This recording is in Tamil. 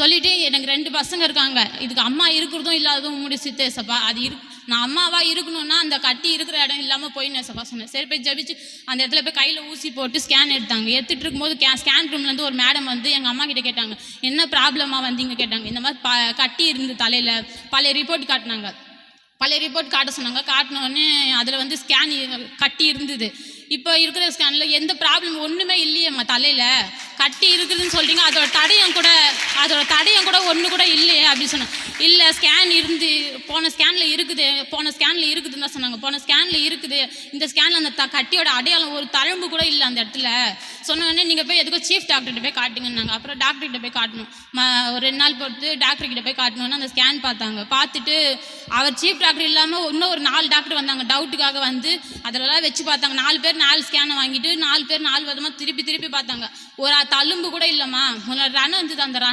சொல்லிட்டு எனக்கு ரெண்டு பசங்க இருக்காங்க. இதுக்கு அம்மா இருக்கிறதும் இல்லாததும் உங்களுடைய சித்தேசப்பா அது இருக்கு நான் அம்மாவா இருக்கணும்னா அந்த கட்டி இருக்கிற இடம் இல்லாமல் போய் நேசப்பா சொன்னேன் சரி போய் ஜபிச்சு அந்த இடத்துல போய் கையில் ஊசி போட்டு ஸ்கேன் எடுத்தாங்க. எடுத்துகிட்டு இருக்கும்போது கே ஸ்கேன் ரூம்லேருந்து ஒரு மேடம் வந்து எங்கள் அம்மா கிட்ட கேட்டாங்க. என்ன ப்ராப்ளமாக வந்தீங்க கேட்டாங்க. இந்த மாதிரி ப கட்டி இருந்து தலையில். பழைய ரிப்போர்ட் காட்டினாங்க. பழைய ரிப்போர்ட் காட்ட சொன்னாங்க. காட்டினோடனே அதில் வந்து ஸ்கேன் கட்டி இருந்தது. இப்போ இருக்கிற ஸ்கேனில் எந்த ப்ராப்ளம் ஒன்றுமே இல்லையேம்மா தலையில். கட்டி இருக்குதுன்னு சொல்கிறீங்க அதோட தடயம் கூட அதோட தடயம் கூட ஒன்று கூட இல்லையே அப்படின்னு சொன்னேன். இல்லை ஸ்கேன் இருந்து போன ஸ்கேனில் இருக்குது போன ஸ்கேனில் இருக்குதுன்னு தான் சொன்னாங்க. போன ஸ்கேனில் இருக்குது. இந்த ஸ்கேனில் அந்த த கட்டியோட அடையாளம் ஒரு தழும்பு கூட இல்லை அந்த இடத்துல. சொன்ன உடனே நீங்கள் போய் எதுக்கும் சீஃப் டாக்டர்கிட்ட போய் காட்டுங்கன்னாங்க. அப்புறம் டாக்டர்கிட்ட போய் காட்டணும். ம ஒரு ரெண்டு நாள் பொறுத்து டாக்டர்கிட்ட போய் காட்டணும்னு அந்த ஸ்கேன் பார்த்தாங்க. பார்த்துட்டு அவர் சீஃப் டாக்டர் இல்லாமல் இன்னும் ஒரு நாலு டாக்டர் வந்தாங்க. டவுட்டுக்காக வந்து அதெல்லாம் வச்சு பார்த்தாங்க. நாலு பேர் நாலு ஸ்கேனை வாங்கிட்டு நாலு பேர் நாலு விதமாக திருப்பி திருப்பி பார்த்தாங்க. ஒரு தழும்பு கூட இல்லைம்மா. உன்னோட ரன் இருந்தது அந்த ரன்